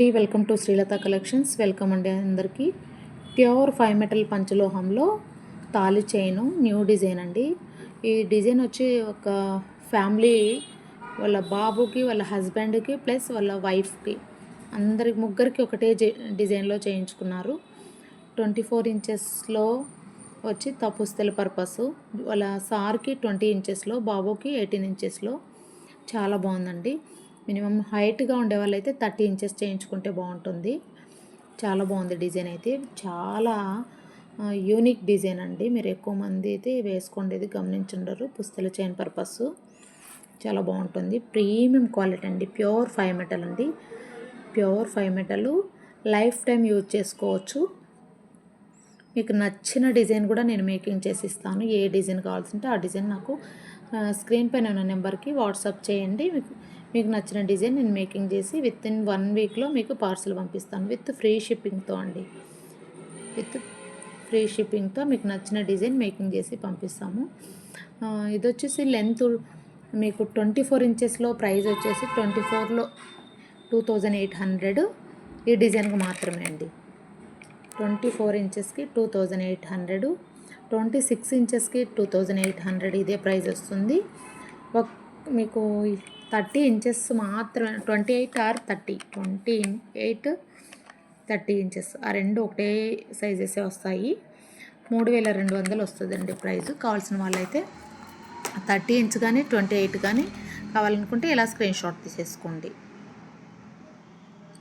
Tea welcome to Srilatha collections. Welcome అండి అందరికీ. Pure five metal పంచలోహంలో తాళి చైను న్యూ డిజైన్ అండి. ఈ డిజైన్ వచ్చి ఒక ఫ్యామిలీ వాళ్ళ బాబుకి వాళ్ళ హస్బెండ్కి ప్లస్ వాళ్ళ వైఫ్కి. అందరి ముగ్గురికి ఒకటే డిజైన్లో చేయించుకున్నారు. ట్వంటీ ఫోర్ ఇంచెస్లో వచ్చి తపుస్తల పర్పస్. వాళ్ళ సార్కి ట్వంటీ ఇంచెస్లో బాబుకి ఎయిటీన్ ఇంచెస్లో. చాలా బాగుందండి. మినిమం హైట్గా ఉండే వాళ్ళైతే థర్టీ ఇంచెస్ చేయించుకుంటే బాగుంటుంది. చాలా బాగుంది డిజైన్ అయితే. చాలా యూనిక్ డిజైన్ అండి. మీరు ఎక్కువ మంది అయితే వేసుకోండేది గమనించుండరు. పుస్తల చైన్ పర్పస్. చాలా బాగుంటుంది. ప్రీమియం క్వాలిటీ అండి. ప్యూర్ ఫైవ్ మెటల్ అండి. Pure five metal. Life time use చేసుకోవచ్చు. మీకు నచ్చిన డిజైన్ కూడా నేను మేకింగ్ చేసి ఇస్తాను. ఏ డిజైన్ కావాల్సింటే ఆ డిజైన్ నాకు స్క్రీన్ పైన ఉన్న నెంబర్కి వాట్సాప్ చేయండి. మీకు మీకు నచ్చిన డిజైన్ నేను మేకింగ్ చేసి విత్ ఇన్ వన్ వీక్లో మీకు పార్సల్ పంపిస్తాను. విత్ ఫ్రీ షిప్పింగ్తో అండి. విత్ ఫ్రీ షిప్పింగ్తో మీకు నచ్చిన డిజైన్ మేకింగ్ చేసి పంపిస్తాము. ఇది వచ్చేసి లెంత్ మీకు ట్వంటీ ఫోర్ ఇంచెస్లో ప్రైస్ వచ్చేసి ట్వంటీ ఫోర్లో టూ థౌజండ్ ఎయిట్ హండ్రెడ్. ఈ డిజైన్కి మాత్రమే అండి. ట్వంటీ ఫోర్ ఇంచెస్కి two thousand eight hundred. Twenty six ఇంచెస్కి టూ థౌజండ్ ఎయిట్ హండ్రెడ్ ఇదే ప్రైస్ వస్తుంది. ఒక మీకు థర్టీ ఇంచెస్ మాత్రమే twenty eight or thirty? Twenty eight thirty inches. ఆ రెండు ఒకటే సైజెసే వస్తాయి. మూడు వేల రెండు వందలు వస్తుందండి ప్రైస్ కావాల్సిన వాళ్ళైతే థర్టీ ఇంచ్ కానీ ట్వంటీ ఎయిట్ కానీ కావాలనుకుంటే ఇలా స్క్రీన్ షాట్ తీసేసుకోండి.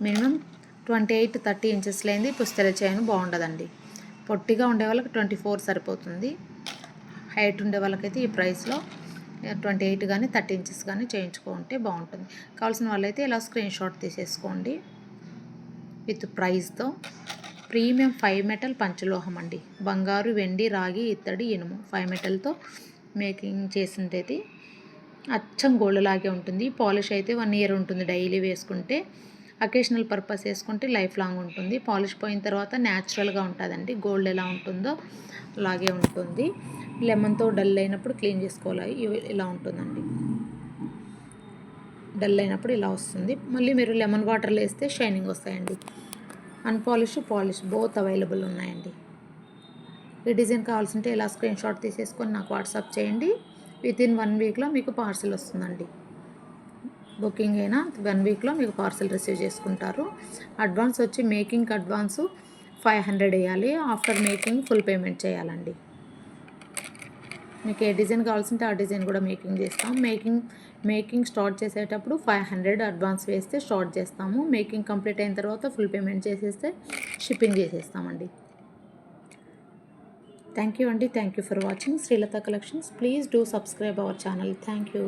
Minimum twenty eight thirty inches లేనిది పుస్తల చేయను బాగుండదండి. పొట్టిగా ఉండే వాళ్ళకి ట్వంటీ ఫోర్ సరిపోతుంది. హైట్ ఉండే వాళ్ళకైతే ఈ ప్రైస్లో ట్వంటీ ఎయిట్ కానీ థర్టీ ఇంచెస్ కానీ చేయించుకుంటే బాగుంటుంది. కావాల్సిన వాళ్ళైతే ఇలా స్క్రీన్ షాట్ తీసేసుకోండి. విత్ ప్రైస్తో. ప్రీమియం ఫైవ్ మెటల్ పంచలోహం అండి. బంగారు వెండి రాగి ఇత్తడి ఇనుము ఫైవ్ మెటల్తో మేకింగ్ చేసిండేది. అచ్చం గోల్డ్ లాగే ఉంటుంది. పాలిష్ అయితే వన్ ఇయర్ ఉంటుంది డైలీ వేసుకుంటే. అకేషనల్ పర్పస్ వేసుకుంటే లైఫ్ లాంగ్ ఉంటుంది. పాలిష్ పోయిన తర్వాత న్యాచురల్గా ఉంటుందండి. గోల్డ్ ఎలా ఉంటుందో అలాగే ఉంటుంది. లెమన్తో డల్ అయినప్పుడు క్లీన్ చేసుకోవాలి. ఇలా ఉంటుందండి. డల్ అయినప్పుడు ఇలా వస్తుంది. మళ్ళీ మీరు లెమన్ వాటర్లో వేస్తే షైనింగ్ వస్తాయండి. అన్పాలిష్ పాలిష్ బోత్ అవైలబుల్ ఉన్నాయండి. ఈ డిజైన్ కావాల్సింటే ఇలా స్క్రీన్ షాట్ తీసేసుకొని నాకు వాట్సాప్ చేయండి. విత్ ఇన్ వన్ వీక్లో మీకు పార్సిల్ వస్తుందండి. బుకింగ్ అయినా వన్ వీక్లో మీకు పార్సల్ రిసీవ్ చేసుకుంటారు. అడ్వాన్స్ వచ్చి మేకింగ్ అడ్వాన్స్ ఫైవ్ హండ్రెడ్ వేయాలి. ఆఫ్టర్ మేకింగ్ ఫుల్ పేమెంట్ చేయాలండి. మీకు ఏ డిజైన్ కావాల్సింటే ఆ డిజైన్ కూడా మేకింగ్ చేస్తాం. మేకింగ్ మేకింగ్ స్టార్ట్ చేసేటప్పుడు ఫైవ్ హండ్రెడ్ అడ్వాన్స్ వేస్తే స్టార్ట్ చేస్తాము. మేకింగ్ కంప్లీట్ అయిన తర్వాత ఫుల్ పేమెంట్ చేసేస్తే షిప్పింగ్ చేసేస్తామండి. థ్యాంక్ యూ అండి. Thank you for watching. Srilatha collections please do subscribe our channel. Thank you.